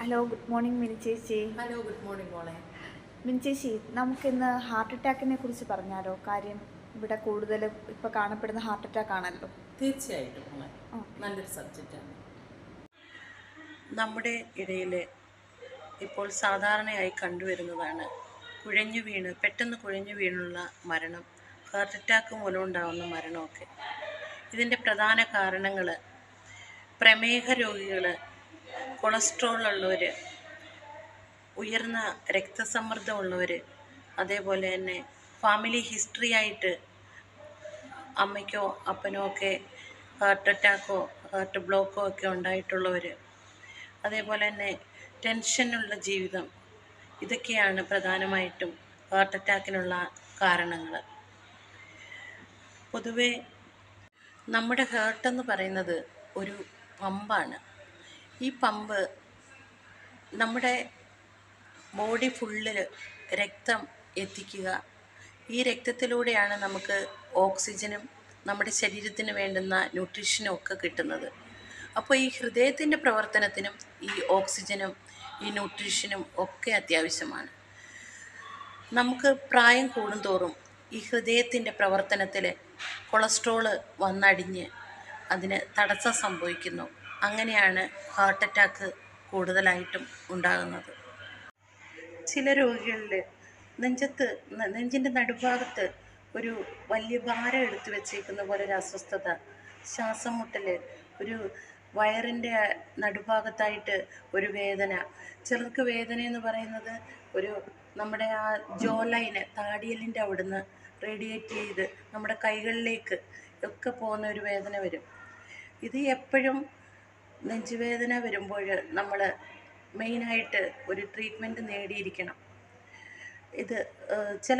Hello good morning Mini ചേച്ചി. Hello good morning മോളെ. മിനി ചേച്ചി നമുക്കിന്ന് ഹാർട്ട് അറ്റാക്കിനെ കുറിച്ച് പറഞ്ഞാലോ? കാര്യം ഇവിടെ കൂടുതൽ ഇപ്പോൾ കാണപ്പെടുന്ന ഹാർട്ട് അറ്റാക്ക് ആണല്ലോ. തീർച്ചയായിട്ടും മോളെ. സബ്ജക്റ്റ് നല്ലൊരു സബ്ജക്റ്റാണ് നമ്മുടെ ഇടയിൽ ഇപ്പോൾ സാധാരണയായി കണ്ടുവരുന്നതാണ് കുഴഞ്ഞു വീണ് പെട്ടെന്ന് കുഴഞ്ഞു വീണുള്ള മരണം ഹാർട്ട് അറ്റാക്ക് മൂലം ഉണ്ടാകുന്ന മരണമൊക്കെ. ഇതിന്റെ പ്രധാന കാരണങ്ങൾ പ്രമേഹ രോഗികൾ കൊളസ്ട്രോൾ ഉള്ളവർ ഉയർന്ന രക്തസമ്മർദ്ദമുള്ളവർ അതേപോലെ തന്നെ ഫാമിലി ഹിസ്റ്ററി ആയിട്ട് അമ്മയ്ക്കോ അപ്പനോ ഒക്കെ ഹാർട്ട് അറ്റാക്കോ ഹാർട്ട് ബ്ലോക്കോ ഒക്കെ ഉണ്ടായിട്ടുള്ളവർ അതേപോലെ തന്നെ ടെൻഷനുള്ള ജീവിതം ഇതൊക്കെയാണ് പ്രധാനമായിട്ടും ഹാർട്ട് അറ്റാക്കിനുള്ള കാരണങ്ങൾ പൊതുവെ നമ്മുടെ ഹാർട്ട് എന്ന് പറയുന്നത് ഒരു പമ്പാണ്. ഈ പമ്പ് നമ്മുടെ ബോഡി ഫുള്ളിൽ രക്തം എത്തിക്കുക. ഈ രക്തത്തിലൂടെയാണ് നമുക്ക് ഓക്സിജനും നമ്മുടെ ശരീരത്തിന് വേണ്ടുന്ന ന്യൂട്രീഷനും ഒക്കെ കിട്ടുന്നത്. അപ്പോൾ ഈ ഹൃദയത്തിന്റെ പ്രവർത്തനത്തിനും ഈ ഓക്സിജനും ഈ ന്യൂട്രീഷനും ഒക്കെ അത്യാവശ്യമാണ്. നമുക്ക് പ്രായം കൂടുന്തോറും ഈ ഹൃദയത്തിന്റെ പ്രവർത്തനത്തിൽ കൊളസ്ട്രോൾ വന്നടിഞ്ഞ് അതിന് തടസ്സം സംഭവിക്കുന്നു. അങ്ങനെയാണ് ഹാർട്ട് അറ്റാക്ക് കൂടുതലായിട്ടും ഉണ്ടാകുന്നത്. ചില രോഗികളിൽ നെഞ്ചത്ത് നെഞ്ചിന്റെ നടുഭാഗത്ത് ഒരു വലിയ ഭാരം എടുത്തു വെച്ചേക്കുന്ന പോലെ ഒരു അസ്വസ്ഥത ശ്വാസം മുട്ടൽ ഒരു വയറിന്റെ നടുഭാഗത്തായിട്ട് ഒരു വേദന. ചിലർക്ക് വേദന എന്ന് പറയുന്നത് ഒരു നമ്മുടെ ആ ജോ ലൈന് താടിയലിന്റെ അവിടുന്ന് റേഡിയേറ്റ് ചെയ്ത് നമ്മുടെ കൈകളിലേക്ക് ഒക്കെ പോകുന്ന ഒരു വേദന വരും. ഇത് എപ്പോഴും നെഞ്ചുവേദന വരുമ്പോൾ നമ്മൾ മെയിനായിട്ട് ഒരു ട്രീറ്റ്മെന്റ് നേടിയിരിക്കണം. ഇത് ചില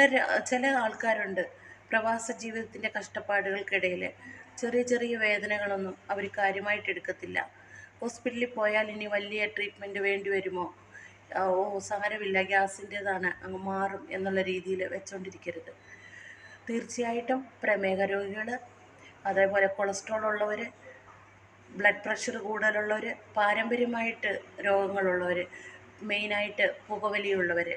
ചില ആൾക്കാരുണ്ട് പ്രവാസ ജീവിതത്തിന്റെ കഷ്ടപ്പാടുകൾക്കിടയിൽ ചെറിയ ചെറിയ വേദനകളൊന്നും അവർ കാര്യമായിട്ട് എടുക്കത്തില്ല. ഹോസ്പിറ്റലിൽ പോയാൽ ഇനി വലിയ ട്രീറ്റ്മെന്റ് വേണ്ടി വരുമോ? ഓ സാരമില്ല ഗ്യാസിന്റേതാണ് അങ്ങ് മാറും എന്നുള്ള രീതിയിൽ വെച്ചുകൊണ്ടിരിക്കരുത് തീർച്ചയായിട്ടും പ്രമേഹ രോഗികൾ അതേപോലെ കൊളസ്ട്രോൾ ഉള്ളവർ ബ്ലഡ് പ്രഷർ കൂടുതലുള്ളവർ പാരമ്പര്യമായിട്ട് രോഗങ്ങളുള്ളവർ മെയിനായിട്ട് പുകവലിയുള്ളവർ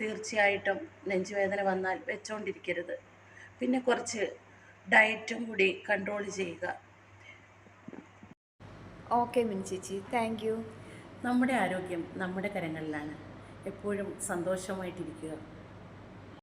തീർച്ചയായിട്ടും നെഞ്ചുവേദന വന്നാൽ വെച്ചോണ്ടിരിക്കരുത്. പിന്നെ കുറച്ച് ഡയറ്റും കൂടി കൺട്രോൾ ചെയ്യുക. ഓക്കെ മിൻചേച്ചി താങ്ക് യു നമ്മുടെ ആരോഗ്യം നമ്മുടെ കരങ്ങളിലാണ്. എപ്പോഴും സന്തോഷമായിട്ടിരിക്കുക.